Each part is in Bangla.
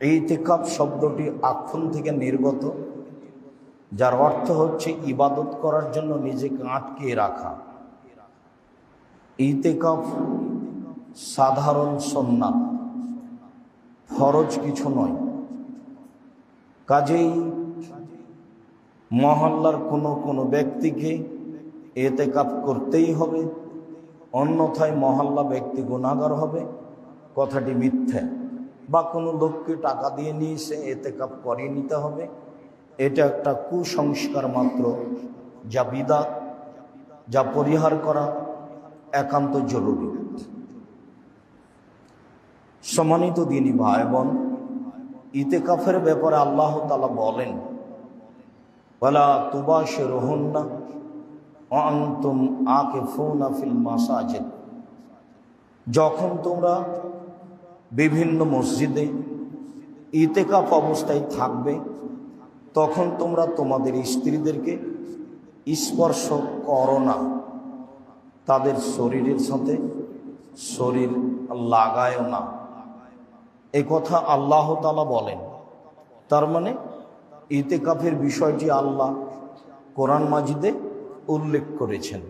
এই তেকাপ শব্দটি আক্ষণ থেকে নির্গত, যার অর্থ হচ্ছে ইবাদত করার জন্য নিজেকে আটকে রাখা। ইতেকাফ সাধারণ সন্ন্যাত ফরজ কিছু নয়। কাজেই মহল্লার কোনো কোনো ব্যক্তিকে এতেকাপ করতেই হবে, অন্যথায় মহল্লা ব্যক্তি গুণাগার হবে, কথাটি মিথ্যা। বা কোনো লোককে টাকা দিয়ে নিয়ে সে এতেকাপ করিয়ে নিতে হবে। এটা একটা কুসংস্কার মাত্র, যা বিদাত, যা পরিহার করা একান্ত জরুরি। সম্মানিত দিনী ভাই বোন ইতেকাফের ব্যাপারে আল্লাহ তালা বলেন বলা তুবাসে রোহন্না অন্তুম আকে ফোনা ফিল মাসাজেদ। যখন তোমরা বিভিন্ন মসজিদে ইতেকাফ অবস্থায় থাকবে, তখন তোমরা তোমাদের স্ত্রীদেরকে স্পর্শ করো না। তাদের শরীরের সাথে শরীর লাগায়ও না। এ কথা আল্লাহ তালা বলেন। তার মানে ইতেকাফের বিষয়টি আল্লাহ কোরআন মাজিদে উল্লেখ করেছেন।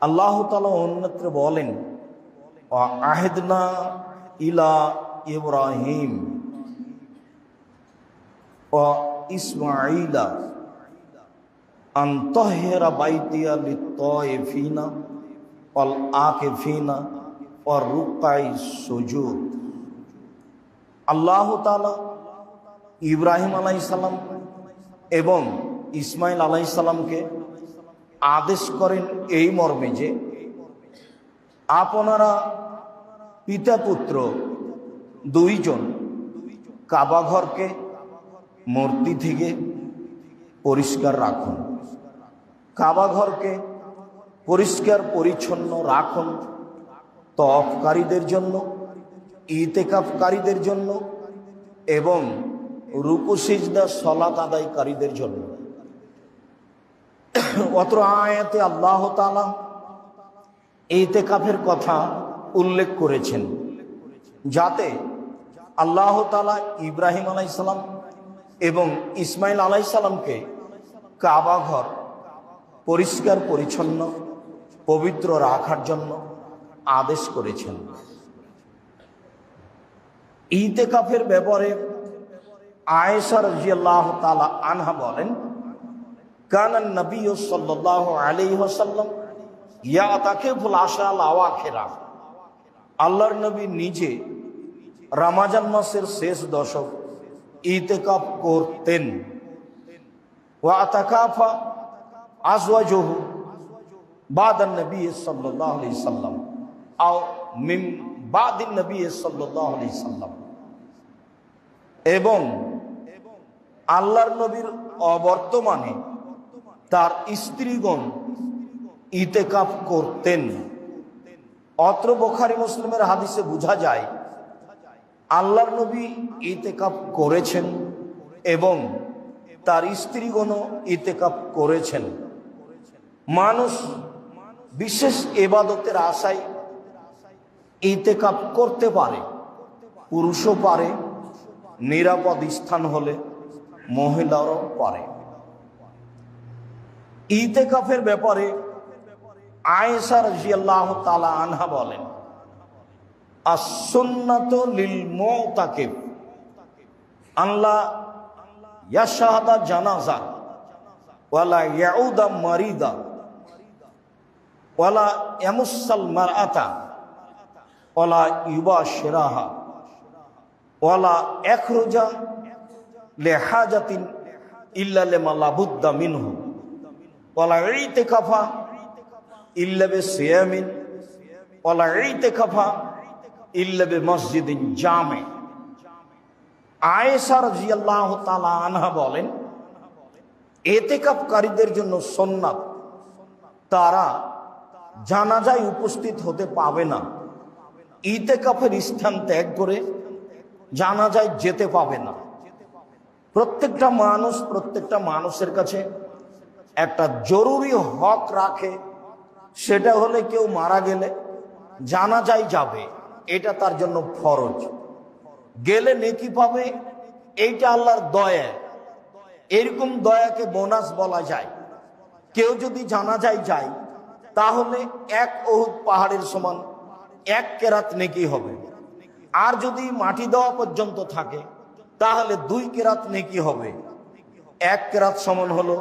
আল্লাহ তালা অন্যত্র বলেন আহেদনা ইলা ইব্রাহিম ও ইসমাইলা আন্তহেরা বাইতিয়া লিত্তয়ফিনা অল আকেফিনা ও রুকাই সুজুদ আল্লাহ তালা ইব্রাহিম আলাইসাল্লাম এবং ইসমাইল আলাইসাল্লামকে আদেশ করেন এই মর্মে যে আপনারা পিতা পুত্র দুইজন কাবাঘরকে মূর্তি থেকে পরিষ্কার রাখুন। কাবাঘরকে পরিষ্কার, পরিচ্ছন্ন রাখুন তফকারীদের জন্য, ইতেকাফকারীদের জন্য এবং রুকু, সিজদা, সলাত আদায়কারীদের জন্য। অত্র আয়াতে আল্লাহ তালা ইতেকাফের কথা উল্লেখ করেছেন, যাতে আল্লাহ তালা ইব্রাহিম আলাইসালাম এবং ইসমাইল আলাইসালামকে কাবাঘর পরিষ্কার, পরিচ্ছন্ন, পবিত্র রাখার জন্য আদেশ করেছেন। ইতেকাফের ব্যাপারে আয়েশা রাজিয়াল্লাহ তালা আনহা বলেন, কানান নবী সাল্লাহ আলী ওসাল্লাম ইয়া তাকে ফুল আশাল আওয়াখেরা। আল্লাহর নবী নিজে রামাজান মাসের শেষ দশক ইতেকাফ করতেন। সাল্লাম, আও মিম নবী সাল্লাম। এবং আল্লাহর নবীর অবর্তমানে তার স্ত্রীগণ ইতেকাফ করতেন। অত্র বোখারি মুসলিমের হাদিসে বোঝা যায়, আল্লাহর নবী ইতেকাফ করেছেন এবং তার স্ত্রীগণও ইতেকাফ করেছেন। মানুষ বিশেষ এবাদতের আশায় ইতেকাপ করতে পারে, পুরুষও পারে, নিরাপদ স্থান হলে মহিলারও পারে। ইতেকাফের ব্যাপারে আয়েশা রাজিয়াল্লাহ তালা আনহা বলেন আসন্নাত লিল মৌতাকিব আল্লাহ ইয়াশাহাদা জানাজা, ওয়ালা ইয়াউদা মারিদা, ওয়ালা ইয়ামুসাল মারআতা, ওয়ালা ইউবা শিরাহা, ওয়ালা একরোজা লেহাজাতিন ইল্লা লেমা লাবুদ্দা মিনহু, ওয়ালা ইতিকাফা ইল্লা বে সিয়ামিন, ওয়ালা ইতিকাফা ইল্লা বে মসজিদিন জামে। আয়েশা রাদিয়াল্লাহু তাআলা আনহা বলেন, এতেকাফকারীদের জন্য সন্ন্যাত তারা জানাজায় উপস্থিত হতে পাবে না। ইতে ইতেকাফের স্থান ত্যাগ করে জানাজায় যেতে পাবে না। প্রত্যেকটা মানুষ প্রত্যেকটা মানুষের কাছে একটা জরুরি হক রাখে সেটা হলে কেউ মারা গেলে জানাজায় যাবে, এটা তার জন্য ফরজ। গেলে নেকি পাবে, এইটা আল্লাহর দয়া। এরকম দয়াকে বোনাস বলা যায়। কেউ যদি জানা যায় যায়, তাহলে এক ওহুদ পাহাড়ের সমান এক কেরাত নেকি হবে। আর যদি মাটি দেওয়া পর্যন্ত থাকে, তাহলে দুই কেরাত নেকি হবে। এক কেরাত সমান হলো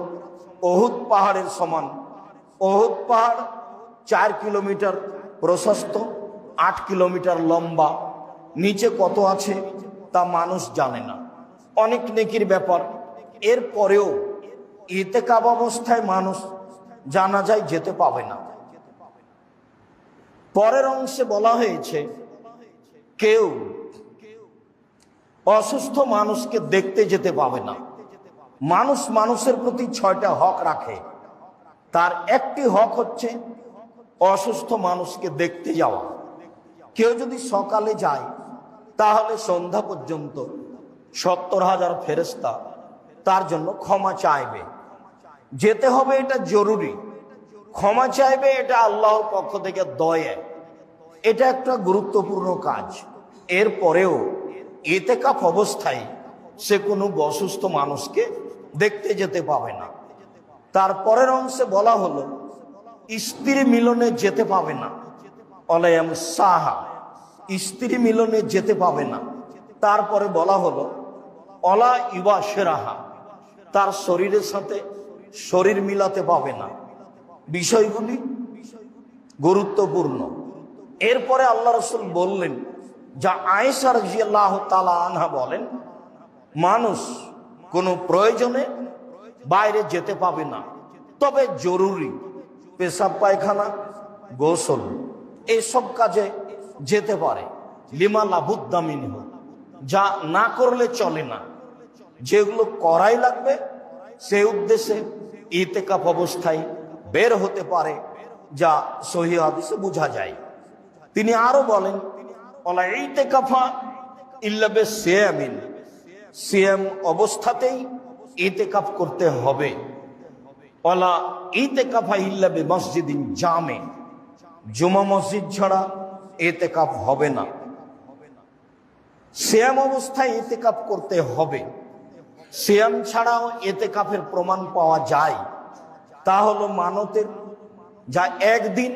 ওহুদ পাহাড়ের সমান। ওহুদ পাহাড় চার কিলোমিটার প্রশস্ত, আট কিলোমিটার লম্বা, নিচে কত আছে তা মানুষ জানে না। অনেক নেকির ব্যাপার। এর পরেও ইতেকাব অবস্থায় মানুষ জানা যায় যেতে পাবে না। পরের অংশে বলা হয়েছে, কেউ অসুস্থ মানুষকে দেখতে যেতে পাবে না। মানুষ মানুষের প্রতি ছয়টা হক রাখে। তার একটি হক হচ্ছে অসুস্থ মানুষকে দেখতে যাওয়া। কেউ যদি সকালে যায়, তাহলে সন্ধ্যা পর্যন্ত সত্তর হাজার ফেরেস্তা তার জন্য ক্ষমা চাইবে। যেতে হবে এটা জরুরি। ক্ষমা চাইবে এটা আল্লাহর পক্ষ থেকে দয়ে। এটা একটা গুরুত্বপূর্ণ কাজ। এরপরেও এতেকাফ অবস্থায় সে কোনো অসুস্থ মানুষকে দেখতে যেতে পাবে না। তারপরের অংশে বলা হলো স্ত্রী মিলনে যেতে পাবে না। অলায়াম সাহা স্ত্রী মিলনে যেতে পাবে না। তারপরে বলা হলো অলা ইবা সেরাহা তার শরীরের সাথে শরীর মিলাতে পাবে না। বিষয়গুলি গুরুত্বপূর্ণ। এরপরে আল্লাহ রসুল বললেন, যা আয়েসার জিয়াল্লাহ তালা আনহা বলেন, মানুষ কোনো প্রয়োজনে বাইরে যেতে পাবে না। তবে জরুরি পেশাব পায়খানা, গোসল এইসব কাজে যেতে পারে। লিমা লাভুদ্দামিন যা না করলে চলে না। যেগুলো করাই লাগবে, সে উদ্দেশ্যে ইতেকাপ অবস্থায় বের হতে পারে, যা সহি হাদিসে বোঝা যায়। তিনি আরও বলেন ইতেকাফা অবস্থাতেই ইতেকাফ করতে হবে। অলা ইতেকাফা ইল্লাবে মসজিদিন জামে। জুমা মসজিদ ছাড়া এতেকাফ হবে না। শ্যাম অবস্থায় এতেকাফ করতে হবে। শ্যাম ছাড়াও এতেকাফের প্রমাণ পাওয়া যায়। তা হলো মানতের যা একদিন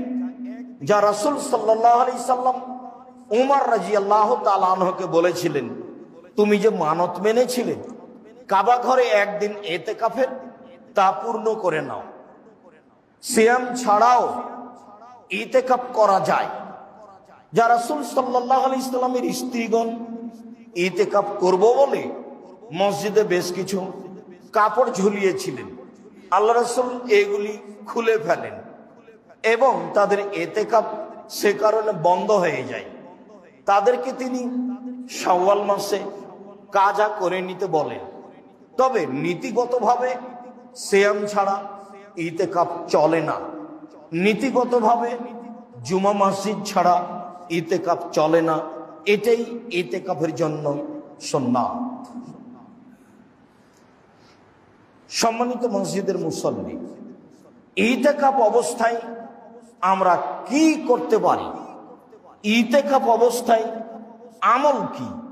যা রাসুল সাল্লাহ আলি সাল্লাম উমার রাজি আল্লাহ তালকে বলেছিলেন, তুমি যে মানত মেনেছিলে, কাবা ঘরে একদিন এতেকাফের তা পূর্ণ করে নাও। শ্যাম ছাড়াও ইতেকাপ করা যায়। যা রাসুল সাল্লাহ আলি ইসলামের স্ত্রীগণ ইতেকাপ করব বলে মসজিদে বেশ কিছু কাপড় ঝুলিয়েছিলেন। আল্লাহ রসুল এগুলি খুলে ফেলেন এবং তাদের এতেকাপ সে কারণে বন্ধ হয়ে যায়। তাদেরকে তিনি শাওয়াল মাসে কাজা করে নিতে বলেন। তবে নীতিগতভাবে সেয়াম ছাড়া ইতেকাপ চলে না। নীতিগতভাবে জুমা মসজিদ ছাড়া ইতেকাপ চলে না। এটাই ইতেকাফের জন্য সন্ন্যাত সম্মানিত মসজিদের মুসল্লি ইতেকাপ অবস্থায় আমরা কি করতে পারি? ইতেকাপ অবস্থায় আমল কি?